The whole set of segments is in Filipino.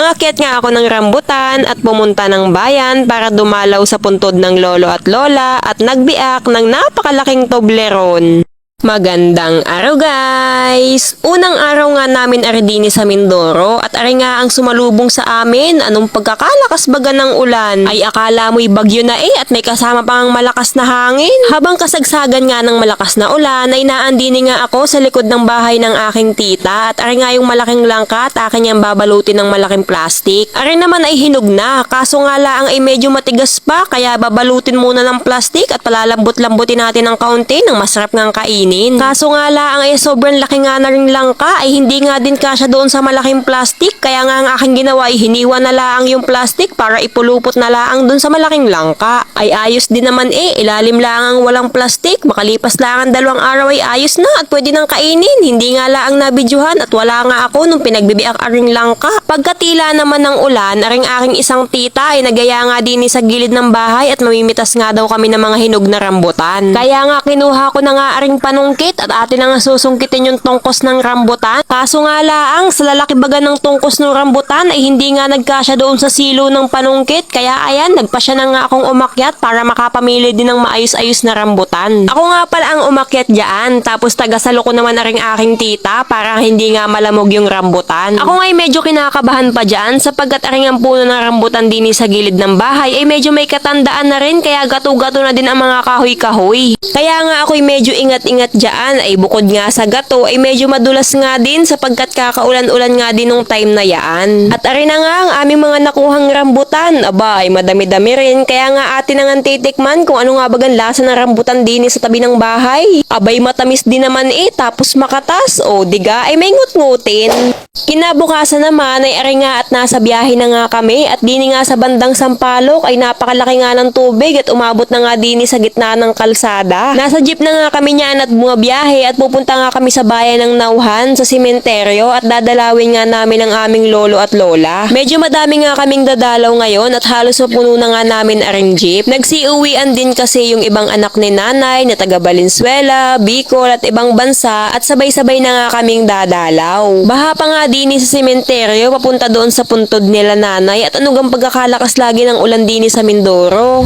Nangakyat nga ako ng rambutan at pumunta ng bayan para dumalaw sa puntod ng lolo at lola at nagbiak ng napakalaking tobleron. Magandang araw guys! Unang araw nga namin aridini sa Mindoro at ari nga ang sumalubong sa amin anong pagkakalakas baga ng ulan ay akala mo'y bagyo na eh at may kasama pang malakas na hangin. Habang kasagsagan nga ng malakas na ulan ay naandini nga ako sa likod ng bahay ng aking tita at ari nga yung malaking langka at akin niyang babalutin ng malaking plastic. Ari naman ay hinog na kaso nga laang ay medyo matigas pa kaya babalutin muna ng plastic at palalambot-lambutin natin ng kaunti ng masarap ngang kainin. Kaso nga laang ay sobrang laki nga na rin langka ay hindi nga din kasya doon sa malaking plastic kaya nga ang aking ginawa ay hiniwa na laang yung plastic para ipulupot na laang doon sa malaking langka. Ay ayos din naman eh, ilalim lang ang walang plastic, makalipas lang ang dalawang araw ay ayos na at pwede nang kainin. Hindi nga laang nabidyohan at wala nga ako nung pinagbibiak aring langka. Pagkatila naman ng ulan, aring aking isang tita ay nagaya nga din sa gilid ng bahay at mamimitas nga daw kami ng mga hinog na rambutan. Kaya nga kinuha ko na nga aring panungkit at atin na nga susungkitin yung tungkos ng rambutan. Kaso nga laang sa lalaki baga ng tungkos ng rambutan ay hindi nga nagkasya doon sa silo ng panungkit. Kaya ayan, nagpasya na nga akong umakyat para makapamili din ng maayos-ayos na rambutan. Ako nga pala ang umakyat dyan, tapos tagasalo ko naman na rin aking tita para hindi nga malamog yung rambutan. Ako nga ay medyo kinakabahan pa dyan sapagkat aring ang puno ng rambutan din sa gilid ng bahay ay medyo may katandaan na rin kaya gato-gato na din ang mga kahoy-kahoy. Kaya nga ako'y medyo ingat-ingat dyan ay bukod nga sa gato ay medyo madulas nga din sapagkat kakaulan-ulan nga din nung time na yaan. At ari na nga ang aming mga nakuhang rambutan. Aba, ay madami-dami rin. Kaya nga atin na nga titikman kung ano nga bagang lasa ng rambutan din sa tabi ng bahay. Abay matamis din naman eh, tapos makatas. O diga, ay may ngut-ngutin. Kinabukasan naman ay ari nga at nasa biyahe na nga kami at dini nga sa bandang Sampalok ay napakalaki nga ng tubig at umabot na nga dini sa gitna ng kalsada. Nasa jeep na nga kami niyan at bumabiyahe at pupunta nga kami sa bayan ng Nauhan sa sementeryo at dadalawin nga namin ang aming lolo at lola. Medyo madami nga kaming dadalaw ngayon at halos mapuno na nga namin aring jeep. Nagsiuwian din kasi yung ibang anak ni nanay na taga Valenzuela, Bicol at ibang bansa at sabay-sabay na nga kaming dadalaw. Baha pa nga dini sa sementeryo papunta doon sa puntod nila nanay at ano gang pagkakalakas lagi ng ulan dini sa Mindoro.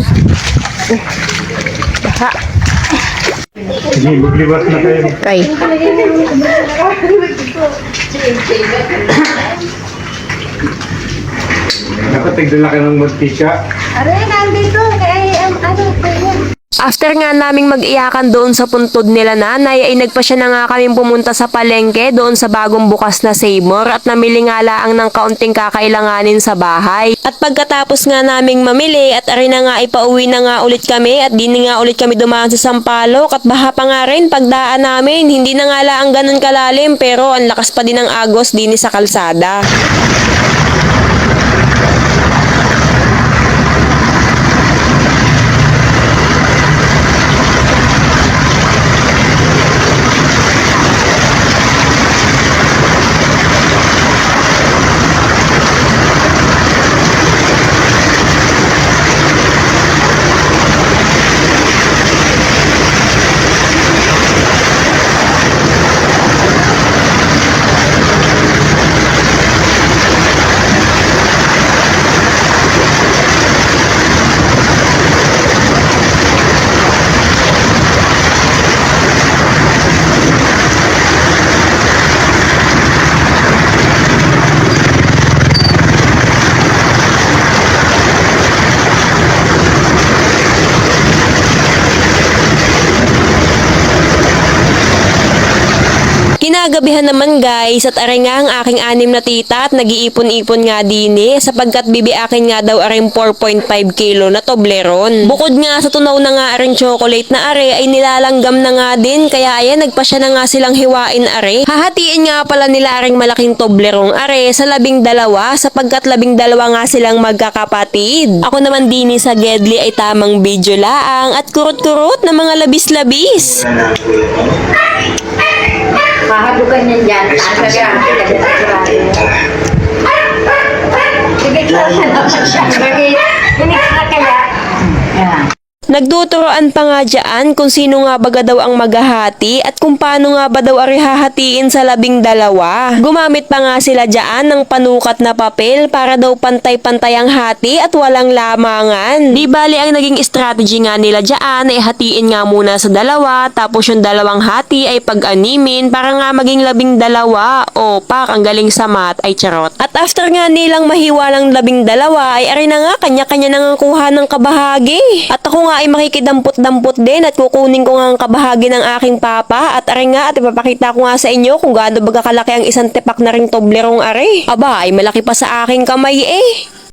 Sige, magliwas na kayo. Kay. Dapat tigdala ka ng mantika. Aray, nandito. Kaya, After nga naming mag-iyakan doon sa puntod nila nanay ay nagpasya na nga kaming pumunta sa palengke doon sa bagong bukas na Seymour at namili nga laang ng kaunting kakailanganin sa bahay. At pagkatapos nga naming mamili at ari na nga ipauwi na nga ulit kami at di nga ulit kami dumaan sa Sampalok at baha pa nga rin pagdaan namin. Hindi na nga laang ganun kalalim pero ang lakas pa din ng agos din sa kalsada. Kinagabihan naman guys at aray nga ang aking anim na tita at nag-iipon-ipon nga din eh sapagkat bibiakin nga daw aring 4.5 kilo na Toblerone. Bukod nga sa tunaw na nga aring chocolate na are ay nilalanggam na nga din kaya ayan nagpasya na nga silang hiwain are. Hahatiin nga pala nila aring malaking Toblerone are sa labing dalawa sapagkat labing dalawa nga silang magkakapatid. Ako naman din eh, sa Gedli ay tamang video laang at kurot-kurot na mga labis-labis. Mahabukan yan dyan. Ano siya? Sige, kaya na siya. Sige, hindi ka kaya. Yan. Nagtuturoan pa nga dyan kung sino nga baga daw ang maghahati at kung paano nga ba daw ari hahatiin sa labing dalawa. Gumamit pa nga sila dyan ng panukat na papel para daw pantay-pantay ang hati at walang lamangan. Di bali ang naging strategy nga nila dyan ay hatiin nga muna sa dalawa tapos yung dalawang hati ay pag-animin para nga maging labing dalawa. O pak, ang galing sa mat ay charot. At after nga nilang mahiwa ng labing dalawa ay ari na nga kanya-kanya nang ang kuha ng kabahagi. At ako nga ay makikidampot-dampot din at kukunin ko nga ang kabahagi ng aking papa at ari nga at ipapakita ko nga sa inyo kung gaano baga kalaki ang isang tepak na ring toblerong ari. Aba, ay malaki pa sa aking kamay eh.